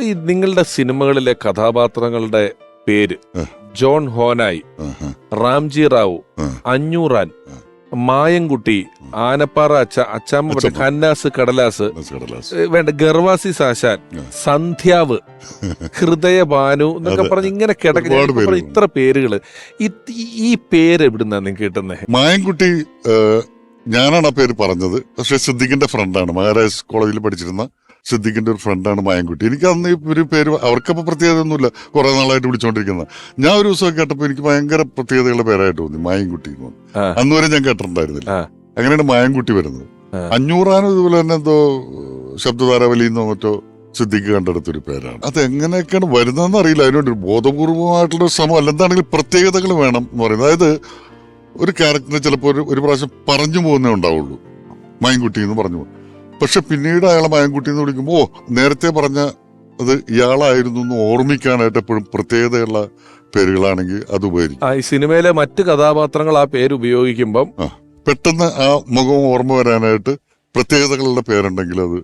ഈ നിങ്ങളുടെ സിനിമകളിലെ കഥാപാത്രങ്ങളുടെ പേര് ജോൺ ഹോനായി. റാംജി റാവു അഞ്ഞൂറാൻ മായംകുട്ടി മായൻകുട്ടി ആനപ്പാറ അച്ച അച്ചാമ്മ. ഖന്നാസ് കടലാസ് വേണ്ട ഗർവാസി സാശാൻ സന്ധ്യാവ് ഹൃദയ ഭാനു എന്നൊക്കെ. പറഞ്ഞ് ഇങ്ങനെ കിടക്കുന്ന ഇത്ര പേരുകൾ. ഈ- ഈ പേര് എവിടുന്നാ നിങ്ങൾക്ക് കിട്ടുന്നത് മായൻകുട്ടി ഞാനാണ് ആ പേര് പറഞ്ഞത്. പക്ഷെ സിദ്ദിഖിന്റെ ഫ്രണ്ടാണ് മഹാരാജ് കോളേജിൽ പഠിച്ചിരുന്ന സിദ്ദിഖിന്റെ ഒരു ഫ്രണ്ടാണ് മായൻകുട്ടി. എനിക്ക് അന്ന് ഈ ഒരു പേര് അവർക്കപ്പോൾ പ്രത്യേകത ഒന്നുമില്ല കുറെ നാളായിട്ട് വിളിച്ചോണ്ടിരിക്കുന്ന. ഞാൻ ഒരു ദിവസം കേട്ടപ്പോൾ എനിക്ക് ഭയങ്കര പ്രത്യേകതയുള്ള പേരായിട്ട് തോന്നി മായൻകുട്ടി എന്ന്. അന്ന് വരെ ഞാൻ കേട്ടിട്ടുണ്ടായിരുന്നില്ല. അങ്ങനെയാണ് മായൻകുട്ടി വരുന്നത്. അഞ്ഞൂറാനും ഇതുപോലെ തന്നെ എന്തോ ശബ്ദധാരാവലി എന്നോ മറ്റോ സിദ്ദിഖ് കണ്ടെടുത്തൊരു പേരാണ്. അത് എങ്ങനെയൊക്കെയാണ് വരുന്നതെന്ന് അറിയില്ല. അതിനുവേണ്ടി ഒരു ബോധപൂർവമായിട്ടുള്ള ഒരു ശ്രമം അല്ല. എന്താണെങ്കിലും പ്രത്യേകതകൾ വേണം എന്ന് പറയുന്നത്. അതായത് ഒരു ക്യാരക്ടറിനെ ചിലപ്പോൾ ഒരു ഒരു പ്രാവശ്യം പറഞ്ഞു പോകുന്നേ ഉണ്ടാവുള്ളൂ. മൈൻകുട്ടി എന്ന് പറഞ്ഞു പോകും. പക്ഷെ പിന്നീട് അയാളെ മയൻകുട്ടി എന്ന് വിളിക്കുമ്പോൾ നേരത്തെ പറഞ്ഞ അത് ഇയാളായിരുന്നു എന്ന് ഓർമ്മിക്കാനായിട്ട് എപ്പോഴും പ്രത്യേകതയുള്ള പേരുകളാണെങ്കിൽ അത് ഉപകരിക്കും. ആ ഈ സിനിമയിലെ മറ്റ് കഥാപാത്രങ്ങൾ ആ പേര് ഉപയോഗിക്കുമ്പം പെട്ടെന്ന് ആ മുഖം ഓർമ്മ വരാനായിട്ട് പ്രത്യേകതകളുടെ പേരുണ്ടെങ്കിൽ അത്